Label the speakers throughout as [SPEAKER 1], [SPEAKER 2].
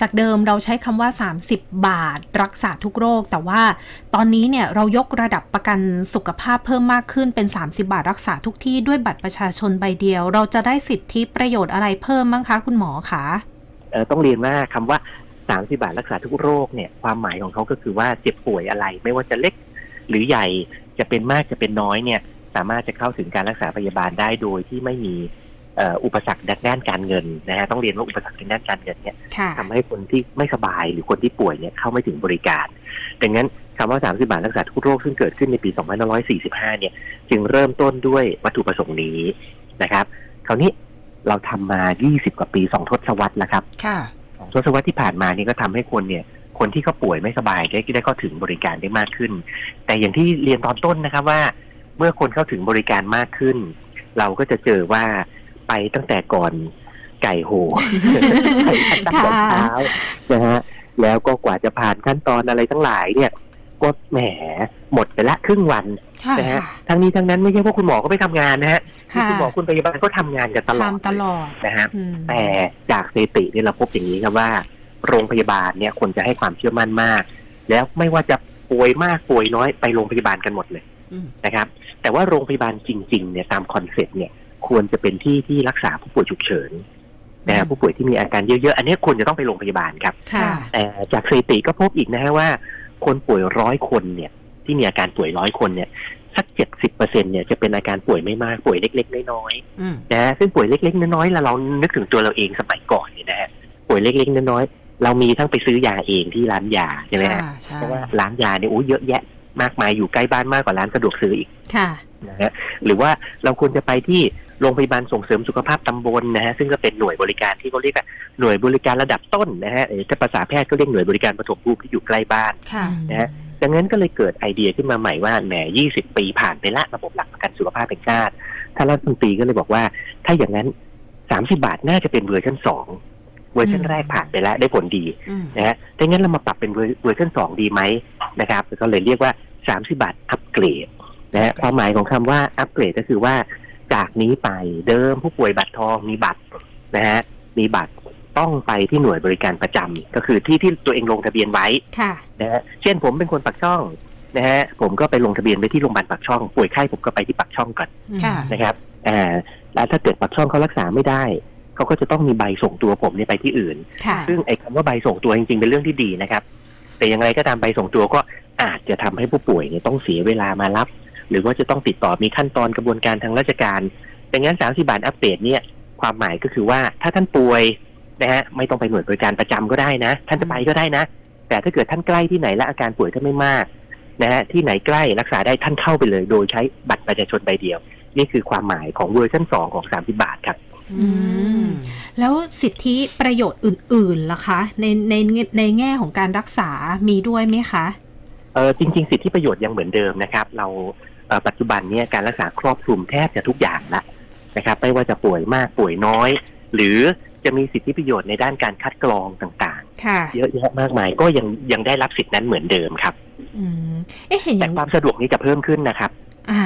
[SPEAKER 1] จากเดิมเราใช้คำว่า 30 บาท รักษาทุกโรค แต่ว่าตอนนี้เนี่ยเรายกระดับประกันสุขภาพเพิ่มมากขึ้นเป็น 30 บาทรักษาทุกที่ด้วยบัตรประชาชนใบเดียว เราจะได้สิทธิประโยชน์อะไรเพิ่มมั้งคะคุณหมอคะ
[SPEAKER 2] ออต้องเรียนว่าคำว่า 30 บาทรักษาทุกโรคเนี่ยความหมายของเขาก็คือว่าเจ็บป่วยอะไร ไม่ว่าจะเล็กหรือใหญ่จะเป็นมากจะเป็นน้อยเนี่ยสามารถจะเข้าถึงการรักษาพยาบาลได้โดยที่ไม่มี อ่ออุปสรรคด้านการเงินนะฮะต้องเรียนว่าอุปสรรคทางด้านการเงินเนี่ย
[SPEAKER 1] ค่ะ
[SPEAKER 2] ทำให้คนที่ไม่สบายหรือคนที่ป่วยเนี่ยเข้าไม่ถึงบริการ ดังนั้นคำว่า 30 บาทรักษาทุกโรคซึ่งเกิดขึ้นในปี 2545 เนี่ยจึงเริ่มต้นด้วยวัตถุประสงค์นี้นะครับ คราวนี้เราทำมา 20 กว่าปี 2 ทศวรรษแล้วครับ
[SPEAKER 3] ค่ะ
[SPEAKER 2] สองทศวรรษที่ผ่านมานี่ก็ทำให้คนเนี่ยคนที่เขาป่วยไม่สบายได้ได้เข้าถึงบริการได้มากขึ้น แต่อย่างที่เรียนตอนต้นนะครับว่า เมื่อคนเข้าถึงบริการมากขึ้น เราก็จะเจอว่า ไปตั้งแต่ก่อนไก่โหไปตั้งแต่เช้านะฮะแล้วก็กว่าจะผ่านขั้นตอนอะไรทั้งหลายเนี่ยก็แหมหมดไปละครึ่งวัน
[SPEAKER 3] ค่ะ
[SPEAKER 2] นะฮะทั้งนี้ทั้งนั้นไม่ใช่ว่าคุณหมอก็ไปทำงานนะฮะ
[SPEAKER 1] ค่ะ
[SPEAKER 2] คุณหมอคุณพยาบาลก็ทำงานกันตลอด
[SPEAKER 1] ทำตลอด
[SPEAKER 2] นะฮะ
[SPEAKER 1] อืม
[SPEAKER 2] แต่จากสถิติเนี่ยเราพบอย่างนี้ครับว่า โรงพยาบาลเนี่ยคนจะให้ความเชื่อมั่นมาก แล้วไม่ว่าจะป่วยมากป่วยน้อยไปโรงพยาบาลกันหมดเลย
[SPEAKER 3] อืม
[SPEAKER 2] นะครับ แต่ว่าโรงพยาบาลจริง ๆ เนี่ยตามคอนเซ็ปต์เนี่ย ควรจะเป็นที่ที่รักษาผู้ป่วยฉุกเฉินนะฮะผู้ป่วยที่มีอาการเยอะๆ อันนี้ควรจะต้องไปโรงพยาบาลครับ
[SPEAKER 1] ค่ะ
[SPEAKER 2] แต่จากสถิติก็พบอีกนะฮะว่า คนป่วยร้อยคนเนี่ย ที่มีอาการป่วยร้อยคนเนี่ยสักเจ็ดสิบเปอร์เซ็นเนี่ยจะเป็นอาการป่วยไม่มากป่วยเล็ก ๆ น้อยๆ
[SPEAKER 3] อืม
[SPEAKER 2] นะฮะซึ่งป่วยเล็ก ๆ น้อยๆแล้วเรานึกถึงตัวเราเองสมัยก่อนเนี่ยนะฮะป่วยเล็ก ๆ น้อยๆเรามีทั้งไปซื้อยาเองที่ร้านยาใช่ไหมฮะ
[SPEAKER 3] ค่ะใช่
[SPEAKER 2] เพราะว่าร้านยาเนี่ยโอ้เยอะแยะมากมายอยู่ใกล้บ้านมากกว่าร้านสะดวกซื้ออีก
[SPEAKER 1] ค่ะ
[SPEAKER 2] นะฮะหรือว่าเราควรจะไปที่โรงพยาบาลส่งเสริมสุขภาพตำบลนะฮะซึ่งก็เป็นหน่วยบริการที่เขาเรียกว่าหน่วยบริการระดับต้นนะฮะเอ่อถ้าภาษาแพทย์ก็เรียกหน่วยบริการปฐมภูมิที่อยู่ใกล้บ้าน
[SPEAKER 3] ค่ะ
[SPEAKER 2] นะฮะดังนั้นก็เลยเกิดไอเดียขึ้นมาใหม่ว่าแหม 20 ปีผ่านไปละระบบหลักประกันสุขภาพแห่งชาติท่านรัฐมนตรีก็เลยบอกว่า ถ้าอย่างนั้น 30 บาทน่าจะเป็นเวอร์ชัน2เวอร์ชัน
[SPEAKER 1] อืม
[SPEAKER 2] แรกผ่านไปแล้วได้ผลดี
[SPEAKER 3] อืม
[SPEAKER 2] นะฮะดังนั้นเรามาปรับเป็นเวอร์เวอร์ชัน2ดีไหมนะครับก็เลยเรียกว่า 30 บาทอัปเกรด นะฮะความหมายของคำว่าอัปเกรดก็คือว่าจากนี้ไปเดิมผู้ป่วยบัตรทองมีบัตรนะฮะมีบัตรต้องไปที่หน่วยบริการประจำก็คือที่ที่ตัวเองลงทะเบียนไว้
[SPEAKER 1] ค่ะ
[SPEAKER 2] นะฮะเช่นผมเป็นคนปักช่องนะฮะผมก็ไปลงทะเบียนไปที่โรงพยาบาลปักช่อง ป่วยไข้ผมก็ไปที่ปักช่องก่อน
[SPEAKER 3] ค่ะ
[SPEAKER 2] นะครับอ่าแล้วถ้าเกิดปักช่องเขารักษาไม่ได้เขาก็จะต้องมีใบส่งตัวผมเนี่ยไปที่อื่น
[SPEAKER 1] ค่ะ
[SPEAKER 2] ซึ่งไอ้คำว่าใบส่งตัวจริงๆ เป็นเรื่องที่ดีนะครับ แต่อย่างไรก็ตามใบส่งตัวก็อาจจะทำให้ผู้ป่วยเนี่ยต้องเสียเวลามารับ หรือว่าจะต้องติดต่อมีขั้นตอนกระบวนการทางราชการดังนั้น 30 บาทอัปเดตเนี่ยความหมายก็คือว่าถ้าท่านป่วยนะฮะไม่ต้องไปหน่วยบริการประจำก็ได้นะ ท่านจะไปก็ได้นะ แต่ถ้าเกิดท่านใกล้ที่ไหนและอาการป่วยท่านไม่มากนะฮะที่ไหนใกล้รักษาได้ท่านเข้าไปเลย โดยใช้บัตรประชาชนใบเดียว นี่คือความหมายของเวอร์ชัน2ของ 30 บาทครับ
[SPEAKER 1] อืมแล้วสิทธิประโยชน์อื่นๆล่ะคะ ในในในแง่ของการรักษามีด้วยไหมคะ
[SPEAKER 2] เออจริง ๆ สิทธิประโยชน์ยังเหมือนเดิมนะครับ เราเอ่อ ปัจจุบันเนี่ยการรักษาครอบคลุมแทบจะทุกอย่างละนะครับไม่ว่าจะป่วยมากป่วยน้อย หรือจะมีสิทธิประโยชน์ในด้านการคัดกรองต่าง
[SPEAKER 1] ค่ะ
[SPEAKER 2] ๆเยอะแยะมากมายก็ยังยังได้รับสิทธินั้นเหมือนเดิมครับ
[SPEAKER 1] อืมเอ๊ะเห็นอ
[SPEAKER 2] แต่
[SPEAKER 1] ย่าง
[SPEAKER 2] ความสะดวกนี้จะเพิ่มขึ้นนะครับ
[SPEAKER 1] อ่า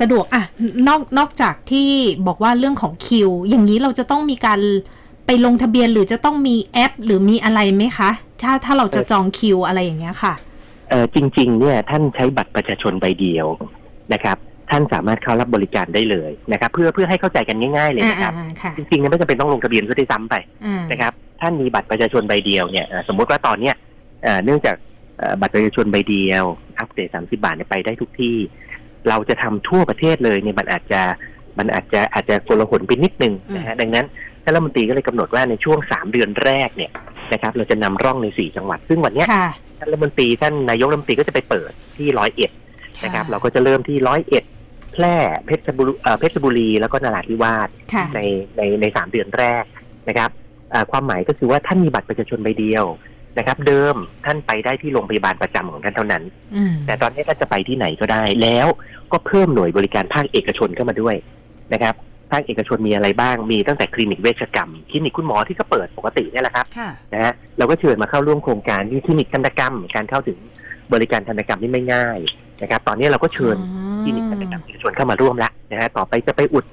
[SPEAKER 1] สะดวกอะนอกนอกจากที่บอกว่าเรื่องของคิว อย่างนี้เราจะต้องมีการไปลงทะเบียนหรือจะต้องมีแอป หรือมีอะไรไหมคะ ถ้าถ้าเราจะจองคิวอะไรอย่างเงี้ยค่ะ
[SPEAKER 2] เออจริง ๆ เนี่ยท่านใช้บัตรประชาชนใบเดียว นะครับท่านสามารถเข้ารับบริการได้เลยนะครับ เพื่อเพื่อให้เข้าใจกันง่าย ๆ เลย
[SPEAKER 1] อ่า
[SPEAKER 2] นะครับ
[SPEAKER 1] อ่าค่ะ
[SPEAKER 2] จริงๆเนี่ยไม่จำเป็นต้องลงทะเบียนก็ได้ซ้ำไป
[SPEAKER 1] อ่า
[SPEAKER 2] นะครับท่านมีบัตรประชาชนใบเดียวเนี่ยเอ่อสมมติว่าตอนเนี้ยเอ่อเนื่องจากเอ่อบัตรประชาชนใบเดียว อัปเดต30บาทเนี่ยไปได้ทุกที่ เราจะทำทั่วประเทศเลยเนี่ยมันอาจจะมันอาจจะอาจจะโกลาหลไปนิดนึงนะฮะดังนั้นท่านรัฐมนตรีก็เลยกำหนดว่าในช่วง3เดือนแรกเนี่ยนะครับ เราจะนำร่องใน4จังหวัด ซึ่งวันเนี้ย
[SPEAKER 1] ค่ะ
[SPEAKER 2] ท่านรัฐมนตรีท่านนายกรัฐมนตรีก็จะไปเปิดที่ร้อยเอ็ด นะครับ เราก็จะเริ่มที่ร้อยเอ็ดแพร่เพชรบุรีเอ่อเพชรบุรี แล้วก็นราธิวาส
[SPEAKER 1] ค่ะ
[SPEAKER 2] ในในในสามเดือนแรกนะครับอ่าความหมายก็คือว่าท่านมีบัตรประชาชนใบเดียวนะครับ เดิมท่านไปได้ที่โรงพยาบาลประจำของท่านเท่านั้น
[SPEAKER 1] อืม
[SPEAKER 2] แต่ตอนนี้ท่านจะไปที่ไหนก็ได้แล้วก็เพิ่มหน่วยบริการภาคเอกชนเข้ามาด้วยนะครับภาคเอกชนมีอะไรบ้างมีตั้งแต่คลินิกเวชกรรมคลินิกคุณหมอที่ก็เปิดปกติเนี่ยแหละครับ
[SPEAKER 3] ค่ะ
[SPEAKER 2] นะฮะเราก็เชิญมาเข้าร่วมโครงการที่คลินิกทันตกรรม การเข้าถึงบริการทันตกรรมที่ไม่ง่าย นะครับ ตอนนี้เราก็เชิญคลินิกทันตกรรมเอกชนเข้ามาร่วมแล้วนะฮะต่อไปจะไปอุด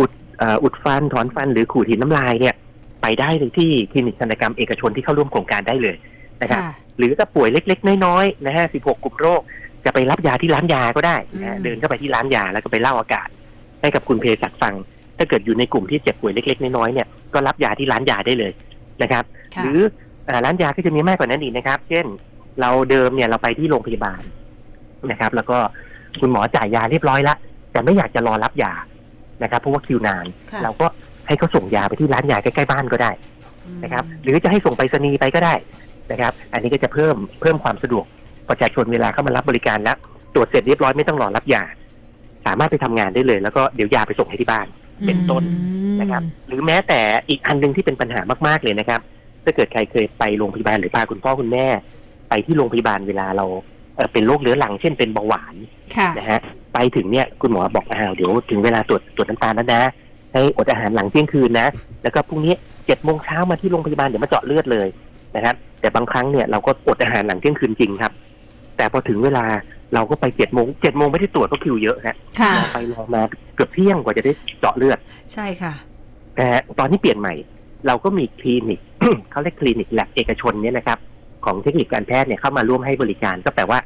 [SPEAKER 2] อุดเอ่ออุดฟันถอนฟันหรือขูดหินน้ำลายเนี่ย ไปได้เลยที่คลินิกศัลยกรรมเอกชนที่เข้าร่วมโครงการได้เลยนะครับ
[SPEAKER 1] ค่ะ
[SPEAKER 2] หรือถ้าป่วยเล็ก ๆ น้อยๆนะฮะ16 กลุ่มโรค จะไปรับยาที่ร้านยาก็ได้นะฮะ
[SPEAKER 3] อืม
[SPEAKER 2] เดินเข้าไปที่ร้านยาแล้วก็ไปเล่าอาการให้กับคุณเภสัชฟัง ถ้าเกิดอยู่ในกลุ่มที่เจ็บป่วยเล็ก ๆ น้อยๆเนี่ยก็รับยาที่ร้านยาได้เลยนะครับ
[SPEAKER 3] ค่ะ
[SPEAKER 2] หรืออ่าร้านยาก็จะมีมากกว่านั้นอีกนะครับ เช่น เราเดิมเนี่ยเราไปที่โรงพยาบาล นะครับ แล้วก็คุณหมอจ่ายยาเรียบร้อยละแต่ไม่อยากจะรอรับยานะครับเพราะว่าคิวนาน
[SPEAKER 3] ค่ะ
[SPEAKER 2] เราก็ให้เขาส่งยาไปที่ร้านยาใกล้ๆบ้านก็ได้
[SPEAKER 3] อืม
[SPEAKER 2] นะครับ หรือจะให้ส่งไปรษณีย์ไปก็ได้นะครับ อันนี้ก็จะเพิ่มเพิ่มความสะดวกประชาชนเวลาเข้ามารับบริการแล้วตรวจเสร็จเรียบร้อยไม่ต้องรอรับยา สามารถไปทำงานได้เลย แล้วก็เดี๋ยวยาไปส่งให้ที่บ้าน เป็นต้น นะครับ หรือแม้แต่อีกอันหนึ่งที่เป็นปัญหามากๆเลยนะครับ ถ้าเกิดใครเคยไปโรงพยาบาลหรือพาคุณพ่อคุณแม่ ไปที่โรงพยาบาลเวลาเรา เอ่อเป็นโรคเรื้อรังเช่นเป็นเบาหวาน
[SPEAKER 1] ค่ะ
[SPEAKER 2] นะฮะไปถึงเนี่ยคุณหมอบอกอ้าวเดี๋ยวถึงเวลาตรวจตรวจน้ำตาลแล้วนะให้อดอาหารหลังเที่ยงคืนนะ แล้วก็พรุ่งนี้เจ็ดโมงเช้ามาที่โรงพยาบาลเดี๋ยวมาเจาะเลือดเลยนะครับ แต่บางครั้งเนี่ยเราก็อดอาหารหลังเที่ยงคืนจริงครับ แต่พอถึงเวลาเราก็ไปเจ็ดโมงเจ็ดโมงไม่ได้ตรวจก็คิวเยอะฮะ
[SPEAKER 1] ค่ะ
[SPEAKER 2] รอไปรอมาเกือบเที่ยงกว่าจะได้เจาะเลือด
[SPEAKER 3] ใช่ค่ะ
[SPEAKER 2] แต่ตอนที่เปลี่ยนใหม่ เราก็มีคลินิกเขาเรียกคลินิกแลบเอกชนเนี่ยนะครับ ของเทคนิคการแพทย์เนี่ยเข้ามาร่วมให้บริการก็แปลว่า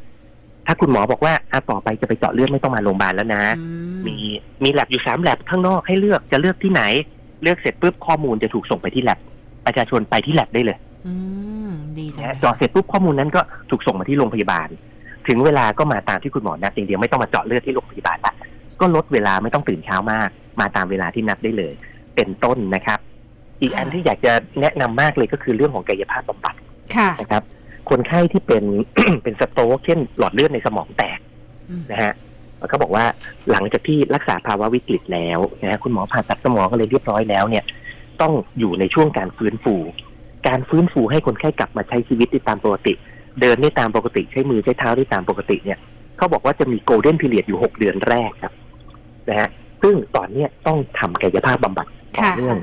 [SPEAKER 2] ถ้าคุณหมอบอกว่าอะต่อไปจะไปเจาะเลือดไม่ต้องมาโรงพยาบาลแล้วนะ
[SPEAKER 3] อืม
[SPEAKER 2] มีมีแลบอยู่สามแลบข้างนอกให้เลือกจะเลือกที่ไหน เลือกเสร็จปุ๊บข้อมูลจะถูกส่งไปที่แลบประชาชนไปที่แลบได้เลย
[SPEAKER 3] อืมดีจัง
[SPEAKER 2] นะ
[SPEAKER 3] เล
[SPEAKER 2] ฮะ
[SPEAKER 3] ย
[SPEAKER 2] เจาะเสร็จปุ๊บข้อมูลนั้นก็ถูกส่งมาที่โรงพยาบาล ถึงเวลาก็มาตามที่คุณหมอนัดอย่างเดียวไม่ต้องมาเจาะเลือดที่โรงพยาบาลละก็ลดเวลาไม่ต้องตื่นเช้ามาก มาตามเวลาที่นัดได้เลย เป็นต้นนะครับ อีกอันที่อยากจะแนะนำมากเลยก็คือเรื่องของกายภาพบำบัด
[SPEAKER 1] ค่ะ
[SPEAKER 2] นะครับ คนไข้ที่เป็น เป็นสโตรกเช่นหลอดเลือดในสมองแตก
[SPEAKER 3] อืม
[SPEAKER 2] นะฮะเขาบอกว่าหลังจากที่รักษาภาวะวิกฤตแล้วนะฮะคุณหมอผ่าตัดสมองอะไรเรียบร้อยแล้วเนี่ย ต้องอยู่ในช่วงการฟื้นฟู การฟื้นฟูให้คนไข้กลับมาใช้ชีวิตได้ตามปกติ เดินได้ตามปกติใช้มือใช้เท้าได้ตามปกติเนี่ยเขาบอกว่าจะมีโกลเด้นพีเรียดอยู่หกเดือนแรกครับนะฮะซึ่งตอนเนี้ยต้องทำกายภาพบำบัดต่อ
[SPEAKER 1] ค่ะ
[SPEAKER 2] เนื่อง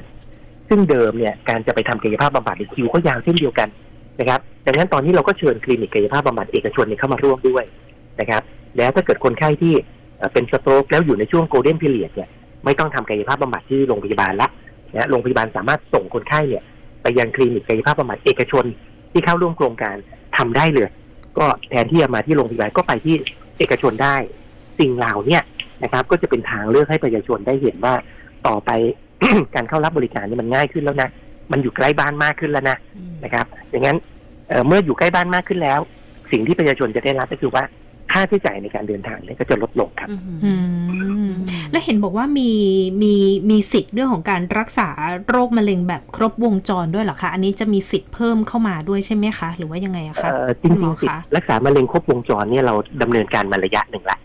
[SPEAKER 2] ซึ่งเดิมเนี่ยการจะไปทำกายภาพบำบัดในคิวก็ยาวเช่นเดียวกัน นะครับดังนั้นตอนนี้เราก็เชิญคลินิกกายภาพบำบัดเอกชนเข้ามาร่วมด้วยนะครับ แล้วถ้าเกิดคนไข้ที่เป็นสโตรกแล้วอยู่ในช่วงโกลเด้นพีเรียดเนี่ยไม่ต้องทำกายภาพบำบัดที่โรงพยาบาลละนะโรงพยาบาลสามารถส่งคนไข้เนี่ย ไปยังคลินิกกายภาพบำบัดเอกชนที่เข้าร่วมโครงการทำได้เลย ก็แทนที่จะมาที่โรงพยาบาลก็ไปที่เอกชนได้ สิ่งเหล่านี้นะครับ ก็จะเป็นทางเลือกให้ประชาชนได้เห็นว่าต่อไปการเข้ารับบริการนี่มันง่ายขึ้นแล้วนะ มันอยู่ใกล้บ้านมากขึ้นแล้วนะ
[SPEAKER 3] อืม
[SPEAKER 2] นะครับดังนั้นเอ่อเมื่ออยู่ใกล้บ้านมากขึ้นแล้ว สิ่งที่ประชาชนจะได้รับก็คือว่าค่าใช้จ่ายในการเดินทางเนี่ยก็จะลดลงครับ
[SPEAKER 3] อืม
[SPEAKER 1] อืมและเห็นบอกว่ามีมีมีสิทธิ์เรื่องของการรักษาโรคมะเร็งแบบครบวงจรด้วยเหรอคะ อันนี้จะมีสิทธิ์เพิ่มเข้ามาด้วยใช่ไหมคะ หรือว่ายังไงอะคะ
[SPEAKER 2] เอ่อจ
[SPEAKER 1] คุณหม
[SPEAKER 2] ริ
[SPEAKER 1] อง
[SPEAKER 2] ๆสิท
[SPEAKER 1] คะ
[SPEAKER 2] ธิ์รักษามะเร็งครบวงจรเนี่ยเราดำเนินการมาระยะหนึ่งแล้ว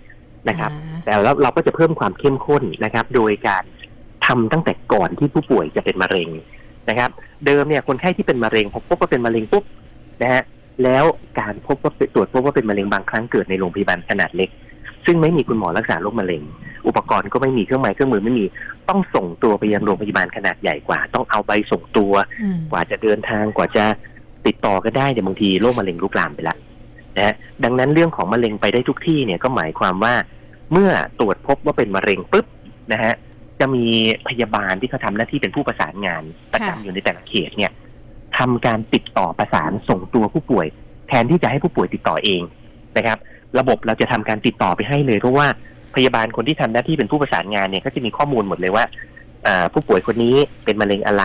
[SPEAKER 2] นะครับ
[SPEAKER 1] อ่า
[SPEAKER 2] แต่แล้วเราก็จะเพิ่มความเข้มข้นนะครับ โดยการทำตั้งแต่ก่อนที่ผู้ป่วยจะเป็นมะเร็ง นะครับ เดิมเนี่ยคนไข้ที่เป็นมะเร็งพอพบว่าเป็นมะเร็งปุ๊บนะฮะแล้วการพบว่าตรวจพบว่าเป็นมะเร็งบางครั้งเกิดในโรงพยาบาลขนาดเล็ก ซึ่งไม่มีคุณหมอรักษาโรคมะเร็ง อุปกรณ์ก็ไม่มีเครื่องไม้เครื่องมือไม่มีต้องส่งตัวไปยังโรงพยาบาลขนาดใหญ่กว่า ต้องเอาใบส่งตัว
[SPEAKER 1] อืม
[SPEAKER 2] กว่าจะเดินทางกว่าจะติดต่อกันได้เนี่ยบางทีโรคมะเร็งลุกลามไปแล้วนะฮะดังนั้นเรื่องของมะเร็งไปได้ทุกที่เนี่ยก็หมายความว่า เมื่อตรวจพบว่าเป็นมะเร็งปุ๊บนะฮะ จะมีพยาบาลที่เขาทำหน้าที่เป็นผู้ประสานงานประจำอยู่ในแต่ละเขตเนี่ยทำการติดต่อประสานส่งตัวผู้ป่วย แทนที่จะให้ผู้ป่วยติดต่อเองนะครับ ระบบเราจะทำการติดต่อไปให้เลยเพราะว่าพยาบาลคนที่ทำหน้าที่เป็นผู้ประสานงานเนี่ยก็จะมีข้อมูลหมดเลยว่าอ่าผู้ป่วยคนนี้เป็นมะเร็งอะไร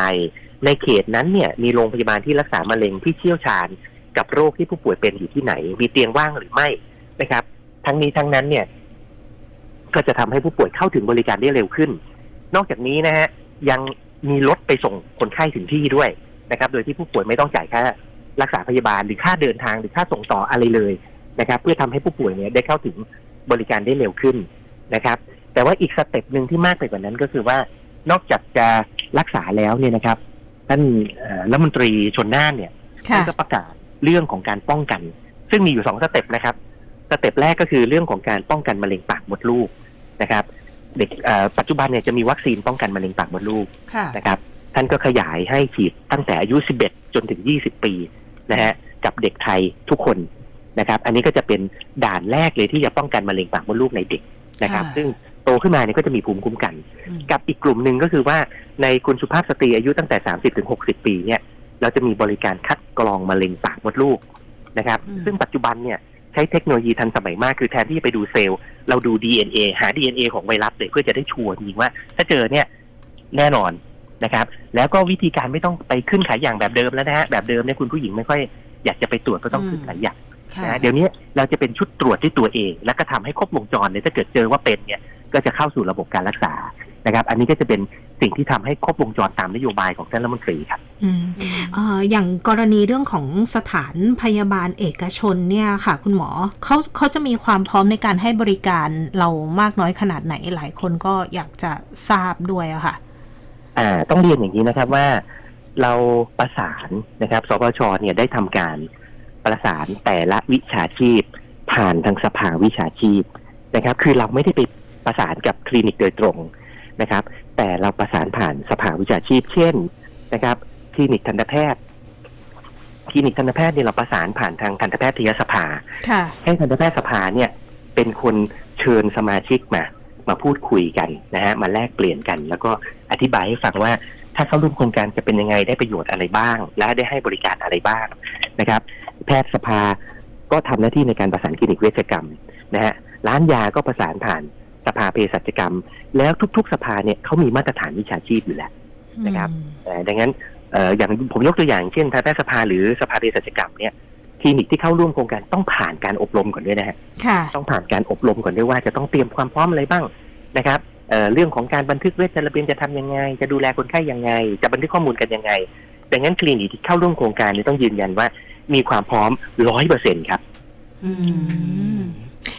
[SPEAKER 2] ในเขตนั้นเนี่ยมีโรงพยาบาลที่รักษามะเร็งที่เชี่ยวชาญ กับโรคที่ผู้ป่วยเป็นอยู่ที่ไหน มีเตียงว่างหรือไม่นะครับ ทั้งนี้ทั้งนั้นเนี่ย ก็จะทำให้ผู้ป่วยเข้าถึงบริการได้เร็วขึ้น นอกจากนี้นะฮะยังมีรถไปส่งคนไข้ถึงที่ด้วยนะครับ โดยที่ผู้ป่วยไม่ต้องจ่ายค่ารักษาพยาบาลหรือค่าเดินทางหรือค่าส่งต่ออะไรเลยนะครับ เพื่อทำให้ผู้ป่วยเนี่ยได้เข้าถึงบริการได้เร็วขึ้นนะครับ แต่ว่าอีกสเต็ปหนึ่งที่มากไปกว่านั้นก็คือว่านอกจากจะรักษาแล้วเนี่ยนะครับ ท่านรัฐมนตรีชนน่านเนี่ยก็ประกาศเรื่องของการป้องกัน ซึ่งมีอยู่สองสเต็ปนะครับสเต็ปแรกก็คือเรื่องของการป้องกันมะเร็งปากมดลูกนะครับ เด็กเอ่อปัจจุบันเนี่ยจะมีวัคซีนป้องกันมะเร็งปากมดลูก
[SPEAKER 3] ค่ะ
[SPEAKER 2] นะครับ ท่านก็ขยายให้ฉีดตั้งแต่อายุ 11 จนถึง 20 ปีนะฮะกับเด็กไทยทุกคนนะครับ อันนี้ก็จะเป็นด่านแรกเลยที่จะป้องกันมะเร็งปากมดลูกในเด็กนะครับ
[SPEAKER 3] ค่ะ
[SPEAKER 2] ซึ่งโตขึ้นมาเนี่ยก็จะมีภูมิคุ้มกัน
[SPEAKER 3] อืม
[SPEAKER 2] กับอีกกลุ่มหนึ่งก็คือว่าในคุณสุภาพสตรีอายุตั้งแต่ 30ถึง60 ปีเนี่ยเราจะมีบริการคัดกรองมะเร็งปากมดลูกนะครับ
[SPEAKER 3] อืม
[SPEAKER 2] ซึ่งปัจจุบันเนี่ย ใช้เทคโนโลยีทันสมัยมากคือแทนที่จะไปดูเซลล์ เราดู DNA หา DNA ของไวรัสเลยเพื่อจะได้ชัวร์จริงๆว่า ถ้าเจอเนี่ยแน่นอนนะครับ แล้วก็วิธีการไม่ต้องไปขึ้นขายอย่างแบบเดิมแล้วนะฮะแบบเดิมเนี่ยคุณผู้หญิงไม่ค่อยอยากจะไปตรวจก็ต้องขึ้นขายอย่าง
[SPEAKER 3] ค่ะ
[SPEAKER 2] นะฮะเดี๋ยวนี้เราจะเป็นชุดตรวจด้วยตัวเอง แล้วก็ทำให้ครบวงจรเลยถ้าเกิดเจอว่าเป็นเนี่ย ก็จะเข้าสู่ระบบการรักษานะครับ อันนี้ก็จะเป็นสิ่งที่ทำให้ครบวงจรตามนโยบายของท่านรัฐมนตรีครับ
[SPEAKER 1] อืม
[SPEAKER 3] อืม
[SPEAKER 1] เอ่ออย่างกรณีเรื่องของสถานพยาบาลเอกชนเนี่ยค่ะ คุณหมอเขาเขาจะมีความพร้อมในการให้บริการเรามากน้อยขนาดไหนหลายคนก็อยากจะทราบด้วยอะค่ะ
[SPEAKER 2] อ่าต้องเรียนอย่างนี้นะครับว่าเราประสานนะครับสปชเนี่ยได้ทำการประสานแต่ละวิชาชีพ ผ่านทางสภาวิชาชีพนะครับ คือเราไม่ได้ไป ประสานกับคลินิกโดยตรงนะครับ แต่เราประสานผ่านสภาวิชาชีพ เช่นนะครับ คลินิกทันตแพทย์คลินิกทันตแพทย์เนี่ยเราประสานผ่านทางทันตแพทยสภา
[SPEAKER 1] ค่ะ
[SPEAKER 2] ให้ทันตแพทยสภาเนี่ย เป็นคนเชิญสมาชิกมา มาพูดคุยกันนะฮะมาแลกเปลี่ยนกัน แล้วก็อธิบายให้ฟังว่าถ้าเข้าร่วมโครงการจะเป็นยังไงได้ประโยชน์อะไรบ้าง และได้ให้บริการอะไรบ้างนะครับ แพทยสภาก็ทำหน้าที่ในการประสานคลินิกเวชกรรมนะฮะร้านยาก็ประสานผ่าน สภาเภสัชกรรม แล้วทุก ๆ สภาเนี่ยเขามีมาตรฐานวิชาชีพอยู่แล้วนะครับเอ่อดังนั้นเอ่ออย่างผมยกตัวอย่างเช่นทันตแพทยสภาหรือสภาเภสัชกรรมเนี่ยคลินิกที่เข้าร่วมโครงการต้องผ่านการอบรมก่อนด้วยนะฮะ
[SPEAKER 1] ค่ะ
[SPEAKER 2] ต้องผ่านการอบรมก่อนด้วยว่าจะต้องเตรียมความพร้อมอะไรบ้างนะครับเอ่อเรื่องของการบันทึกเวชระเบียนจะทำยังไง จะดูแลคนไข้ยังไง จะบันทึกข้อมูลกันยังไง ดังนั้นคลินิกที่เข้าร่วมโครงการนี้ต้องยืนยันว่า มีความพร้อมร้อยเปอร์เซ็นครับ
[SPEAKER 3] อืม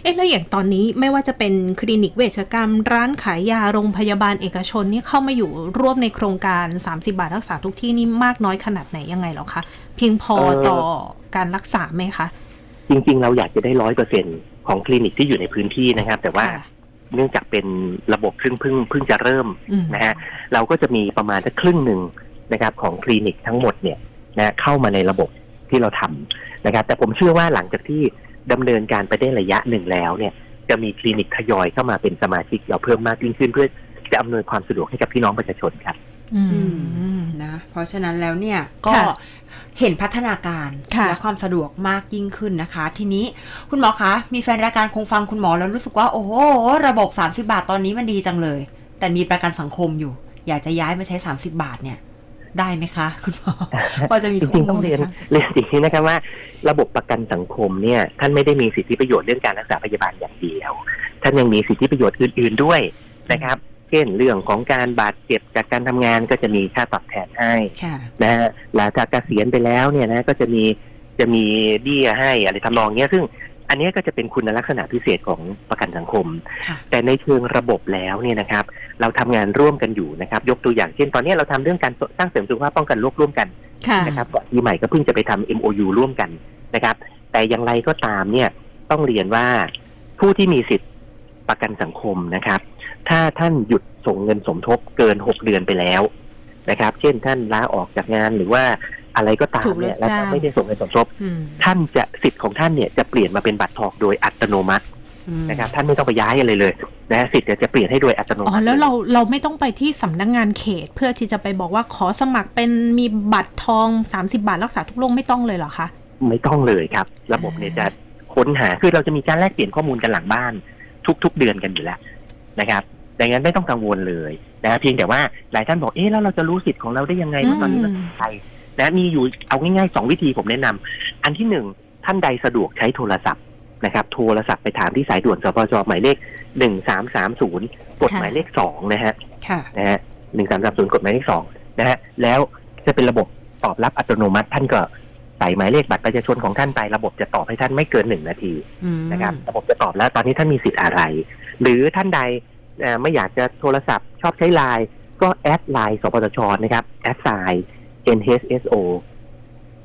[SPEAKER 1] เอ๊ะแล้วอย่างตอนนี้ไม่ว่าจะเป็นคลินิกเวชกรรม ร้านขายยาโรงพยาบาลเอกชนนี่เข้ามาอยู่ร่วมในโครงการ 30 บาทรักษาทุกที่นี่มากน้อยขนาดไหนยังไงเหรอคะเพียงพอ
[SPEAKER 2] เอ่อ
[SPEAKER 1] ต่อการรักษาไหมคะ
[SPEAKER 2] จริงๆ เราอยากจะได้ร้อยเปอร์เซ็นของคลินิกที่อยู่ในพื้นที่นะครับ แต่ว่า
[SPEAKER 1] ค่ะ
[SPEAKER 2] เนื่องจากเป็นระบบเพิ่งเพิ่งเพิ่งจะเริ่ม
[SPEAKER 1] อืม
[SPEAKER 2] นะฮะเราก็จะมีประมาณสักครึ่งหนึ่งนะครับ ของคลินิกทั้งหมดเนี่ยนะเข้ามาในระบบที่เราทำนะครับ แต่ผมเชื่อว่าหลังจากที่ ดำเนินการไปได้ระยะหนึ่งแล้วเนี่ยจะมีคลินิกทยอยเข้ามาเป็นสมาชิกเราเพิ่มมากยิ่งขึ้นเพื่อจะอำนวยความสะดวกให้กับพี่น้องประชาชนครับ
[SPEAKER 1] อืม
[SPEAKER 3] นะเพราะฉะนั้นแล้วเนี่ยก็
[SPEAKER 1] ค่ะ
[SPEAKER 3] เห็นพัฒนาการ
[SPEAKER 1] ค่ะ
[SPEAKER 3] และความสะดวกมากยิ่งขึ้นนะคะ ทีนี้คุณหมอคะ มีแฟนรายการคงฟังคุณหมอแล้วรู้สึกว่า โอ้โห ระบบ 30 บาทตอนนี้มันดีจังเลย แต่มีประกันสังคมอยู่ อยากจะย้ายมาใช้ 30 บาทเนี่ย ได้ไหมคะ คุณหมอพอจะมี
[SPEAKER 2] จ
[SPEAKER 3] ข้อ
[SPEAKER 2] ริงๆ
[SPEAKER 3] มู
[SPEAKER 2] ต้อ
[SPEAKER 3] ล
[SPEAKER 2] ง
[SPEAKER 3] ไหม
[SPEAKER 2] เรียน
[SPEAKER 3] คะ
[SPEAKER 2] เรียนอย่างนี้นะครับว่า ระบบประกันสังคมเนี่ยท่านไม่ได้มีสิทธิประโยชน์เรื่องการรักษาพยาบาลอย่างเดียว ท่านยังมีสิทธิประโยชน์อื่น ๆด้วยนะครับ เช่นเรื่องของการบาดเจ็บจากการทำงานก็จะมีค่าตอบแทนให้
[SPEAKER 3] ค่ะ
[SPEAKER 2] นะฮะหลังจากเกษียณไปแล้วเนี่ยนะก็จะมีจะมีเบี้ยให้อะไรทำนองเนี้ยซึ่ง อันเนี้ยก็จะเป็นคุณลักษณะพิเศษของประกันสังคม
[SPEAKER 3] ค่ะ
[SPEAKER 2] แต่ในเชิงระบบแล้วเนี่ยนะครับ เราทำงานร่วมกันอยู่นะครับ ยกตัวอย่างเช่น ตอนนี้เราทำเรื่องการสร้างเสริมสุขภาพป้องกันโรคร่วมกัน
[SPEAKER 1] ค่ะ
[SPEAKER 2] นะครับก่อนปีใหม่ก็เพิ่งจะไปทำ MOU ร่วมกันนะครับ แต่อย่างไรก็ตามเนี่ยต้องเรียนว่าผู้ที่มีสิทธิ์ประกันสังคมนะครับ ถ้าท่านหยุดส่งเงินสมทบเกิน6เดือนไปแล้วนะครับ เช่นท่านลาออกจากงานหรือว่า อะไรก็ตามเนี่ย
[SPEAKER 1] ถู
[SPEAKER 2] แล้ว
[SPEAKER 1] กเลิก
[SPEAKER 2] ก็
[SPEAKER 1] จ้าง
[SPEAKER 2] ไม่ได้ส่งเงินสมทบ
[SPEAKER 1] อืม
[SPEAKER 2] ท่านจะสิทธิ์ของท่านเนี่ยจะเปลี่ยนมาเป็นบัตรทองโดยอัตโนมัติ
[SPEAKER 3] อืม
[SPEAKER 2] นะครับท่านไม่ต้องไปย้ายอะไรเลยนะสิทธิ์เนี่ยจะเปลี่ยนให้โดยอัตโน
[SPEAKER 1] อ๋
[SPEAKER 2] มั
[SPEAKER 1] อ
[SPEAKER 2] ติ
[SPEAKER 1] แล้วเราเราไม่ต้องไปที่สำนักงานเขต เพื่อที่จะไปบอกว่าขอสมัครเป็นมีบัตรทอง 30 บาทรักษาทุกโรคไม่ต้องเลยเหรอคะ
[SPEAKER 2] ไม่ต้องเลยครับ ระบบเนี่ยจะค้นหาคือเราจะมีการแลกเปลี่ยนข้อมูลกันหลังบ้าน ทุก ๆ เดือนกันอยู่แล้วนะครับดังนั้นไม่ต้องกังวลเลยนะเพียงแต่ว่าหลายท่านบอกเอ๊ะแล้วเราจะรู้สิทธิ์ของเราได้ยังไงว่าตอนนี้มัน
[SPEAKER 1] อืม
[SPEAKER 2] ใคร นะมีอยู่เอาง่ายๆสองวิธีผมแนะนำอันที่หนึ่งท่านใดสะดวกใช้โทรศัพท์นะครับ โทรศัพท์ไปถามที่สายด่วนสปจหมายเลขหนึ่งสามสามศูนย์กดหมายเลขสองนะฮะ
[SPEAKER 3] ค่ะ
[SPEAKER 2] นะฮะหนึ่งสามสามศูนย์กดหมายเลขสองนะฮะแล้วจะเป็นระบบตอบรับอัตโนมัติท่านก็ใส่หมายเลขบัตรประชาชนของท่านไประบบจะตอบให้ท่านไม่เกินหนึ่งนาที
[SPEAKER 3] อืม
[SPEAKER 2] นะครับ ระบบจะตอบแล้วตอนนี้ท่านมีสิทธิ์อะไร หรือท่านใดเอ่อไม่อยากจะโทรศัพท์ชอบใช้ไลน์ก็แอดไลน์สปสชนะครับแอดไซน์ NHSO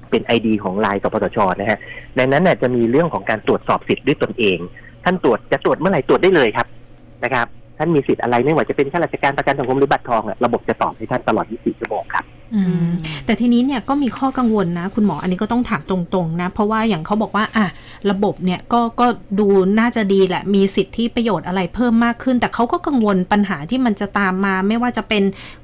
[SPEAKER 2] เป็น ID ของไลน์สปตชนะฮะในนั้นน่ะจะมีเรื่องของการตรวจสอบสิทธิ์ด้วยตนเอง ท่านตรวจจะตรวจเมื่อไหร่ตรวจได้เลยครับนะครับ ท่านมีสิทธิ์อะไรไม่ว่าจะเป็นข้าราชการประกันสังคมหรือบัตรทองอะระบบจะตอบให้ท่านตลอด 24 ชั่วโมงครับ
[SPEAKER 1] อืมแต่ทีนี้เนี่ยก็มีข้อกังวลนะ คุณหมออันนี้ก็ต้องถามตรงๆนะ เพราะว่าอย่างเขาบอกว่าอะระบบเนี่ยก็ก็ดูน่าจะดีแหละ มีสิทธิประโยชน์อะไรเพิ่มมากขึ้น แต่เขาก็กังวลปัญหาที่มันจะตามมา ไม่ว่าจะเป็น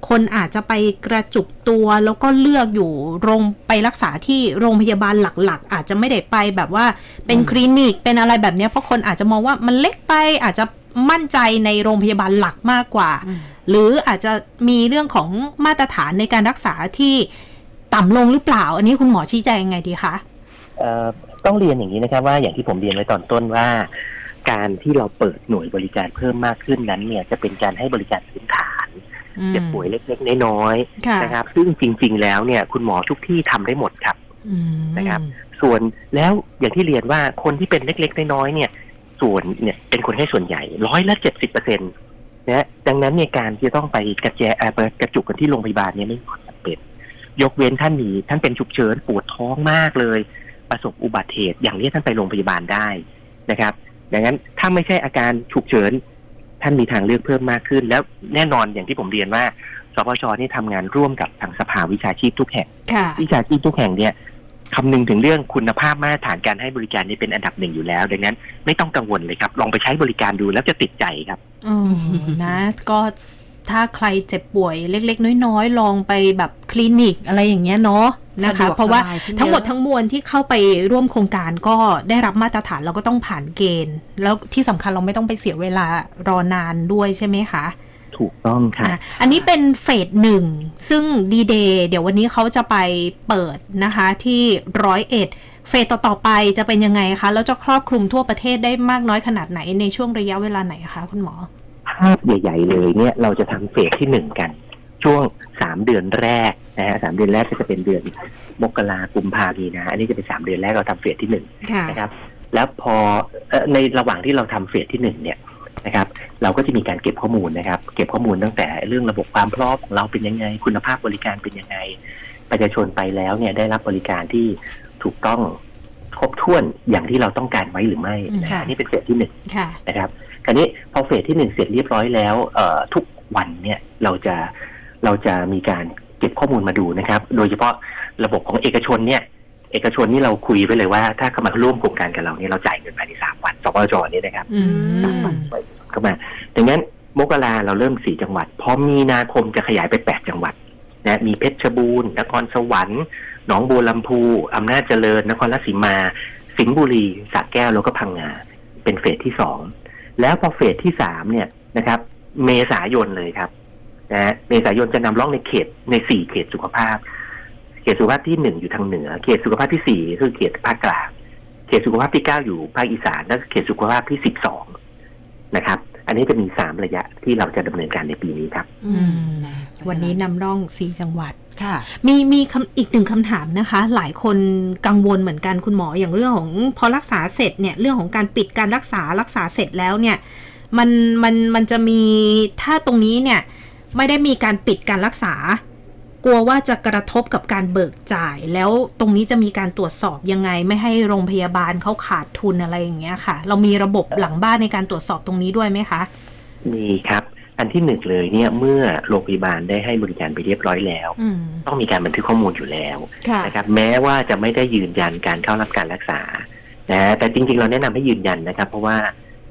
[SPEAKER 1] คนอาจจะไปกระจุกตัวแล้วก็เลือกอยู่โรงไปรักษาที่โรงพยาบาลหลักๆ อาจจะไม่ได้ไปแบบว่าเป็น
[SPEAKER 3] อืม
[SPEAKER 1] คลินิกเป็นอะไรแบบเนี้ยเพราะคนอาจจะมองว่ามันเล็กไปอาจจะ มั่นใจในโรงพยาบาลหลักมากกว่า
[SPEAKER 3] อืม
[SPEAKER 1] หรืออาจจะมีเรื่องของมาตรฐานในการรักษาที่ต่ำลงหรือเปล่า อันนี้คุณหมอชี้แจงยังไงดีคะ
[SPEAKER 2] เอ่อต้องเรียนอย่างนี้นะครับว่าอย่างที่ผมเรียนไว้ตอนต้นว่า การที่เราเปิดหน่วยบริการเพิ่มมากขึ้นนั้นเนี่ยจะเป็นการให้บริการพื้นฐาน
[SPEAKER 1] อืม
[SPEAKER 2] เจ็บป่วยเล็กๆน้อย
[SPEAKER 1] ค่ะ
[SPEAKER 2] ๆนะครับ ซึ่งจริง ๆ แล้วเนี่ยคุณหมอทุกที่ทำได้หมดครับ
[SPEAKER 1] อืม
[SPEAKER 2] นะครับ ส่วนแล้วอย่างที่เรียนว่าคนที่เป็นเล็กๆน้อยๆเนี่ย ส่วนเนี่ยเป็นคนไข้ส่วนใหญ่ร้อยละเจ็ดสิบเปอร์เซ็นต์นะดังนั้นในยการที่จะต้องไปกระแจเอ่อกระจุกกันที่โรงพยาบาลเนี่ยไม่มีความจำเป็น ยกเว้นท่านมีท่านเป็นฉุกเฉินปวดท้องมากเลย ประสบอุบัติเหตุอย่างนี้ท่านไปโรงพยาบาลได้นะครับ ดังนั้นถ้าไม่ใช่อาการฉุกเฉินท่านมีทางเลือกเพิ่มมากขึ้น แล้วแน่นอนอย่างที่ผมเรียนว่าสปชนี่ทำงานร่วมกับทางสภาวิชาชีพทุกแห่ง
[SPEAKER 1] ค่ะ
[SPEAKER 2] วิชาชีพทุกแห่งเนี่ย คำนึงถึงเรื่องคุณภาพมาตรฐานการให้บริการนี่เป็นอันดับหนึ่งอยู่แล้ว ดังนั้นไม่ต้องกังวลเลยครับ ลองไปใช้บริการดูแล้วจะติดใจครับ
[SPEAKER 1] อืมนะก็ถ้าใครเจ็บป่วยเล็ก ๆ น้อยๆ ลองไปแบบคลินิกอะไรอย่างเงี้ยเนาะนะคะ
[SPEAKER 3] สะดวก
[SPEAKER 1] เพราะว่า
[SPEAKER 3] สบายขึ้น
[SPEAKER 1] ทั้งหมด
[SPEAKER 3] เยอะ
[SPEAKER 1] ทั้งมวลที่เข้าไปร่วมโครงการก็ได้รับมาตรฐานแล้วก็ต้องผ่านเกณฑ์ แล้วที่สำคัญเราไม่ต้องไปเสียเวลารอนานด้วยใช่ไหมคะ
[SPEAKER 2] ถูกต้องครับ
[SPEAKER 1] อะ อันนี้เป็นเฟสหนึ่ง ซึ่งดีเดย์เดี๋ยววันนี้เขาจะไปเปิดนะคะที่ร้อยเอ็ดเฟสต่อๆไปจะเป็นยังไงคะ แล้วจะครอบคลุมทั่วประเทศได้มากน้อยขนาดไหนในช่วงระยะเวลาไหนคะคุณหมอ
[SPEAKER 2] ภาพใหญ่ ๆ เลยเนี่ยเราจะทำเฟสที่หนึ่งกัน ช่วงสามเดือนแรกนะฮะสามเดือนแรกก็จะเป็นเดือนมกรากุมภาพีนะอันนี้จะเป็นสามเดือนแรกเราทำเฟสที่หนึ่ง
[SPEAKER 1] ค่ะ
[SPEAKER 2] นะครับ แล้วพอเอ่อในระหว่างที่เราทำเฟสที่หนึ่งเนี่ย นะครับ เราก็จะมีการเก็บข้อมูลนะครับ เก็บข้อมูลตั้งแต่เรื่องระบบความพร้อมของเราเป็นยังไง คุณภาพบริการเป็นยังไง ประชาชนไปแล้วเนี่ยได้รับบริการที่ถูกต้องครบถ้วนอย่างที่เราต้องการไว้หรือไม่นะ
[SPEAKER 3] ค่ะ
[SPEAKER 2] อันนี่เป็นเฟสที่หนึ่ง
[SPEAKER 1] ค่ะ
[SPEAKER 2] นะครับ คราวนี้พอเฟสที่หนึ่งเสร็จเรียบร้อยแล้วเอ่อทุกวันเนี่ยเราจะเราจะมีการเก็บข้อมูลมาดูนะครับ โดยเฉพาะระบบของเอกชนเนี่ย เอกชนนี่เราคุยไปเลยว่า ถ้าเขามาร่วมโครงการกับเราเนี่ยเราจ่ายเงินภายในสามวันสปจเนี่ยนะครับ
[SPEAKER 1] อืม
[SPEAKER 2] เข้ามาดังนั้นมกราเราเริ่มสี่จังหวัด พอมีนาคมจะขยายไปแปดจังหวัดนะมีเพชรบูรณ์นครสวรรค์หนองบัวลำพูอำนาจเจริญ นครราชสีมา สิงห์บุรีสระแก้วแล้วก็พังงาเป็นเฟสที่สองแล้วพอเฟสที่สามเนี่ยนะครับ เมษายนเลยครับนะฮะเมษายนจะนำร่องในเขตในสี่เขตสุขภาพ เขตสุขภาพที่หนึ่งอยู่ทางเหนือ เขตสุขภาพที่สี่คือเขตภาคกลาง เขตสุขภาพที่เก้าอยู่ภาคอีสาน และเขตสุขภาพที่สิบสองนะครับ อันนี้จะมีสามระยะที่เราจะดำเนินการในปีนี้ครับ
[SPEAKER 3] อืม
[SPEAKER 1] มวันนี้นำร่องสี่จังหวัด
[SPEAKER 3] ค่ะ
[SPEAKER 1] มีมีคำอีกหนึ่งคำถามนะคะ หลายคนกังวลเหมือนกันคุณหมออย่างเรื่องของพอรักษาเสร็จเนี่ยเรื่องของการปิดการรักษารักษาเสร็จแล้วเนี่ยมันมันมันจะมีถ้าตรงนี้เนี่ยไม่ได้มีการปิดการรักษา กลัวว่าจะกระทบกับการเบิกจ่าย แล้วตรงนี้จะมีการตรวจสอบยังไง ไม่ให้โรงพยาบาลเขาขาดทุนอะไรอย่างเงี้ยค่ะ เรามีระบบหลังบ้านในการตรวจสอบตรงนี้ด้วยไหมคะ
[SPEAKER 2] มีครับ อันที่หนึ่งเลยเนี่ยเมื่อโรงพยาบาลได้ให้บริการไปเรียบร้อยแล้ว
[SPEAKER 1] อืม
[SPEAKER 2] ต้องมีการบันทึกข้อมูลอยู่แล้ว
[SPEAKER 1] ค่ะ
[SPEAKER 2] นะครับ แม้ว่าจะไม่ได้ยืนยันการเข้ารับการรักษานะแต่จริงๆ เราแนะนำให้ยืนยันนะครับ เพราะว่า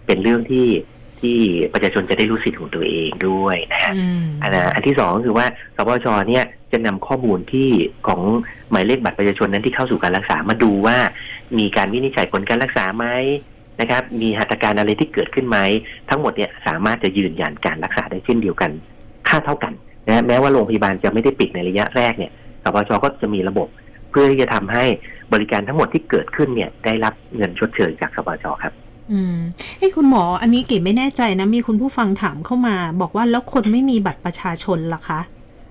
[SPEAKER 2] เป็นเรื่องที่ ที่ประชาชนจะได้รู้สิทธิ์ของตัวเองด้วยนะฮะ
[SPEAKER 1] อืม
[SPEAKER 2] อันนะอันที่สองก็คือว่าสปชเนี่ยจะนำข้อมูลที่ของหมายเลขบัตรประชาชนนั้นที่เข้าสู่การรักษามาดูว่า มีการวินิจฉัยผลการรักษาไหมนะครับมีหัตถการอะไรที่เกิดขึ้นไหมทั้งหมดเนี่ยสามารถจะยืนยันการรักษาได้เช่นเดียวกัน ค่าเท่ากันนะแม้ว่าโรงพยาบาลจะไม่ได้ปิดในระยะแรกเนี่ยสปชก็จะมีระบบเพื่อที่จะทำให้บริการทั้งหมดที่เกิดขึ้นเนี่ยได้รับเงินชดเชยจากสปชครับ
[SPEAKER 1] อืมเอ้ยคุณหมออันนี้เก๋ไม่แน่ใจนะ มีคุณผู้ฟังถามเข้ามา บอกว่าแล้วคนไม่มีบัตรประชาชนล่ะคะ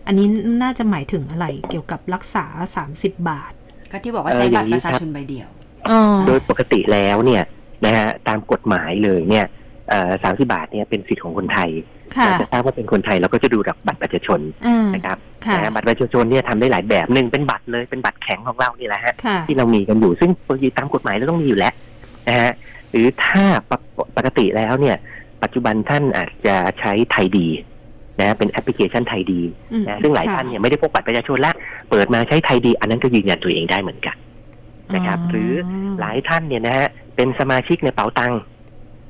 [SPEAKER 1] อันนี้น่าจะหมายถึงอะไรเกี่ยวกับรักษา 30 บาท
[SPEAKER 3] ก็ที่บอกว่าใช้
[SPEAKER 2] เอออ
[SPEAKER 3] บั
[SPEAKER 2] ย่า
[SPEAKER 3] ต
[SPEAKER 2] ง
[SPEAKER 3] ร
[SPEAKER 2] นี้
[SPEAKER 3] ประชา
[SPEAKER 2] ครับ
[SPEAKER 3] ชนใบเดียว
[SPEAKER 1] อ๋อ
[SPEAKER 2] โดยปกติแล้วเนี่ยนะฮะตามกฎหมายเลยเนี่ยสามสิบาทเนี่ยเป็นสิทธิ์ของคนไทย
[SPEAKER 1] ค่ะ
[SPEAKER 2] เราจะทราบว่าเป็นคนไทยเราก็จะดูจากบัตรประชาชน
[SPEAKER 1] อ่า
[SPEAKER 2] นะครับ
[SPEAKER 1] ค่ะ
[SPEAKER 2] นะฮะบัตรประชาชนเนี่ยทำได้หลายแบบหนึ่งเป็นบัตรเลยเป็นบัตรแข็งของเรานี่แหละฮะ
[SPEAKER 1] ค่ะ
[SPEAKER 2] ที่เรามีกันอยู่ซึ่งปกติตามกฎหมายเราต้องมีอยู่แล้วนะฮะ หรือถ้าปกปกติแล้วเนี่ย ปัจจุบันท่านอาจจะใช้ไทยดีนะเป็นแอปพลิเคชันไทยดี
[SPEAKER 1] อืม
[SPEAKER 2] นะซึ่งหลาย
[SPEAKER 1] ค่ะ
[SPEAKER 2] ท่านเนี่ยไม่ได้พกบัตรประชาชนละเปิดมาใช้ไทยดี อันนั้นก็ยืนยันตัวเองได้เหมือนกันนะครับ หรือหลายท่านเนี่ยนะฮะเป็นสมาชิกในเป๋าตังค์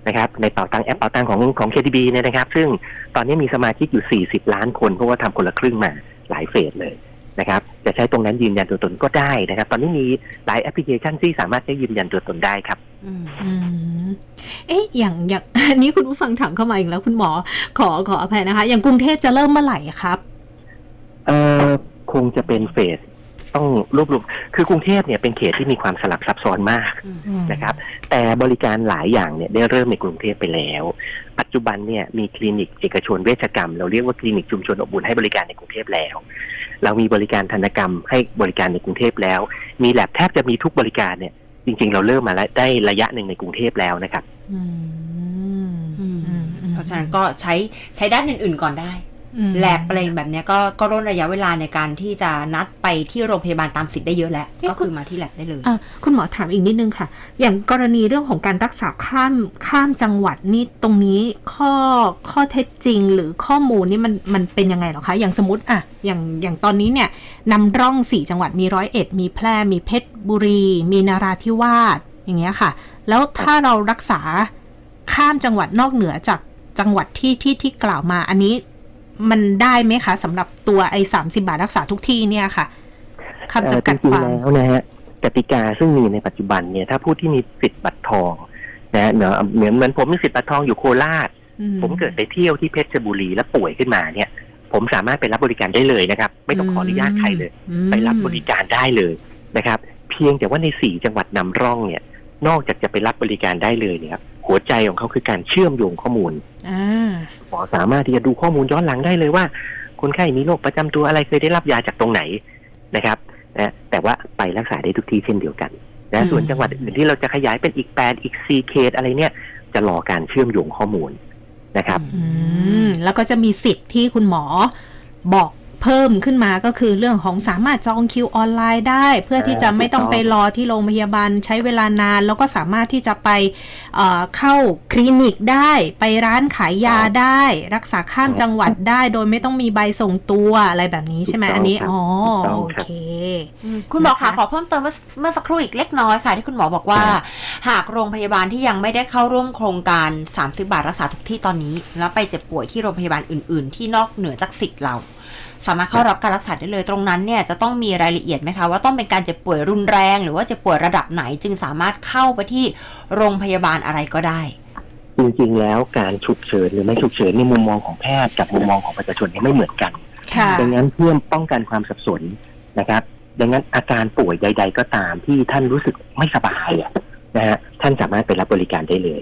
[SPEAKER 2] นะครับในเป๋าตังค์แอปเป๋าตังค์ของของ KTB เนี่ยนะครับ ซึ่งตอนนี้มีสมาชิกอยู่ 40 ล้านคนเพราะว่าทำคนละครึ่งมาหลายเฟสเลย นะครับจะใช้ตรงนั้นยืนยันตัวตนก็ได้นะครับ ตอนนี้มีหลายแอปพลิเคชันที่สามารถใช้ยืนยันตัวตนได้ครับ
[SPEAKER 3] อืม
[SPEAKER 1] อืมเอ๊ะอย่างอย่างอันนี้คุณผู้ฟังถามเข้ามาอีกแล้วคุณหมอขอขออภัยนะคะ อย่างกรุงเทพจะเริ่มเมื่อไหร่ครับ
[SPEAKER 2] เอ่อคงจะเป็นเฟสต้องรวบรวมคือกรุงเทพเนี่ยเป็นเขตที่มีความสลับซับซ้อนมากนะครับ แต่บริการหลายอย่างเนี่ยได้เริ่มในกรุงเทพไปแล้ว ปัจจุบันเนี่ยมีคลินิกเอกชนเวชกรรม เราเรียกว่าคลินิกชุมชนอบอุ่นให้บริการในกรุงเทพแล้ว เรามีบริการธนกรรมให้บริการในกรุงเทพแล้ว มีแลบแทบจะมีทุกบริการเนี่ย จริง ๆ เราเริ่มมาแล้วได้ระยะหนึ่งในกรุงเทพแล้วนะครับ
[SPEAKER 1] อืม
[SPEAKER 3] อืม
[SPEAKER 1] อืม
[SPEAKER 3] เพราะฉะนั้นก็ใช้ใช้ด้านอื่น ๆ ก่อนได้
[SPEAKER 1] อืม
[SPEAKER 3] แลบอะไรแบบเนี้ยก็ก็ร่นระยะเวลาในการที่จะนัดไปที่โรงพยาบาลตามสิทธิ์ได้เยอะแล้ว
[SPEAKER 1] เอ๊ะ
[SPEAKER 3] ก็
[SPEAKER 1] คุ
[SPEAKER 3] คื
[SPEAKER 1] ณ
[SPEAKER 3] อมาที่แลบได้เลย
[SPEAKER 1] อะคุณหมอถามอีกนิดนึงค่ะ อย่างกรณีเรื่องของการรักษาข้ามข้ามจังหวัดนี่ตรงนี้ข้อข้อเท็จจริง หรือข้อมูลนี่มันมันเป็นยังไงเหรอคะ อย่างสมมติอะอย่างอย่างตอนนี้เนี่ยนำร่องสี่จังหวัดมีร้อยเอ็ดมีแพร่มีเพชรบุรี มีนาราธิวาสอย่างเงี้ยค่ะ แล้วถ้าเรารักษาข้ามจังหวัดนอกเหนือจากจังหวัดที่ที่ที่กล่าวมาอันนี้ มันได้ไหมคะสำหรับตัวไอ้สามสิบาทรักษาทุกที่เนี่ยค่ะคำจำกัด
[SPEAKER 2] เอ่อจริง
[SPEAKER 1] ความ
[SPEAKER 2] ๆแล้วนะฮะกติกาซึ่งมีในปัจจุบันเนี่ย ถ้าผู้ที่มีสิทธิ์บัตรทองนะฮะเหมือนเหมือนเหมือนผมมีสิทธิ์บัตรทองอยู่โคราช
[SPEAKER 1] อื
[SPEAKER 2] ผมเกิดไปเที่ยวที่เพชรบุรีแล้วป่วยขึ้นมาเนี่ย ผมสามารถไปรับบริการได้เลยนะครับ ไม่ต้องขออนุญาตใครเลย
[SPEAKER 1] อืม
[SPEAKER 2] ไปรับบริการได้เลยนะครับ เพียงแต่ว่าในสี่จังหวัดนำร่องเนี่ย นอกจากจะไปรับบริการได้เลยเนี่ยครับหัวใจของเขาคือการเชื่อมโยงข้อมูล
[SPEAKER 1] อ่า
[SPEAKER 2] หมอสามารถที่จะดูข้อมูลย้อนหลังได้เลยว่า คนไข้มีโรคประจำตัวอะไรเคยได้รับยาจากตรงไหนนะครับนะแต่ว่าไปรักษาได้ทุกที่เช่นเดียวกันนะส่วนจังหวัดอื่นที่เราจะขยายเป็นอีกแปดอีกซีเคสอะไรเนี่ยจะรอการเชื่อมโยงข้อมูลนะครับ
[SPEAKER 1] อืมแล้วก็จะมีสิทธิ์ที่คุณหมอบอก เพิ่มขึ้นมาก็คือเรื่องของสามารถจองคิวออนไลน์ได้ เพื่อที่จะไม่ต้องไปรอที่โรงพยาบาลใช้เวลานาน แล้วก็สามารถที่จะไปเอ่อเข้าคลินิกได้ ไปร้านขายยาได้ รักษาข้ามจังหวัดได้ โดยไม่ต้องมีใบส่งตัวอะไรแบบนี้ใช่ไหม
[SPEAKER 2] ถูกต้อง
[SPEAKER 1] อันนี้
[SPEAKER 2] ครับ
[SPEAKER 1] อ๋อ
[SPEAKER 2] ถูกต้อง
[SPEAKER 1] โอ
[SPEAKER 2] ครับ
[SPEAKER 1] เค
[SPEAKER 3] อืมคุณหมอ
[SPEAKER 1] นะ
[SPEAKER 3] คะ
[SPEAKER 1] คะ
[SPEAKER 3] ขอเพิ่มเติมเมื่อเมื่อสักครู่อีกเล็กน้อยค่ะ ที่คุณหมอบอกว่า
[SPEAKER 2] ครับ
[SPEAKER 3] หากโรงพยาบาลที่ยังไม่ได้เข้าร่วมโครงการ 30 บาทรักษาทุกที่ตอนนี้ แล้วไปเจ็บป่วยที่โรงพยาบาลอื่น ๆ ที่นอกเหนือจากสิทธิ์เรา สามารถเข้ารับการรักษาได้เลยตรงนั้นเนี่ยจะต้องมีรายละเอียดไหมคะว่าต้องเป็นการเจ็บป่วยรุนแรง หรือว่าเจ็บป่วยระดับไหนจึงสามารถเข้าไปที่โรงพยาบาลอะไรก็ได้
[SPEAKER 2] จริงๆแล้วการฉุกเฉินหรือไม่ฉุกเฉินในมุมมองของแพทย์กับมุมมองของประชาชนเนี่ยไม่เหมือนกัน
[SPEAKER 1] ค่ะ
[SPEAKER 2] ดังนั้นเพื่อป้องกันความสับสนนะครับ ดังนั้นอาการป่วยใด ๆ ก็ตามที่ท่านรู้สึกไม่สบายอะนะฮะท่านสามารถไปรับบริการได้เลย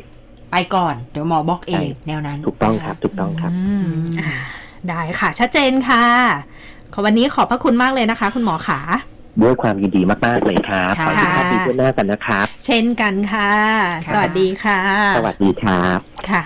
[SPEAKER 3] ไปก่อนเดี๋ยวหมอบอกเอง
[SPEAKER 2] ใช่
[SPEAKER 3] แนวนั้น
[SPEAKER 2] ถูกต้องครับ ถูกต้องครับ
[SPEAKER 1] อืมอ่า ได้ค่ะ ชัดเจนค่ะ ขอวันนี้ขอบพระคุณมากเลยนะคะ คุณหมอขา
[SPEAKER 2] ด้วยความยินดีมากๆเลยครับขอให้ทุกท่านดีขึ้นหน้ากันนะครับ
[SPEAKER 1] เช่นกันค่ะ
[SPEAKER 3] ค่ะ
[SPEAKER 1] สวัสดีค่ะ
[SPEAKER 2] สวัสดีครับ
[SPEAKER 1] ค่ะ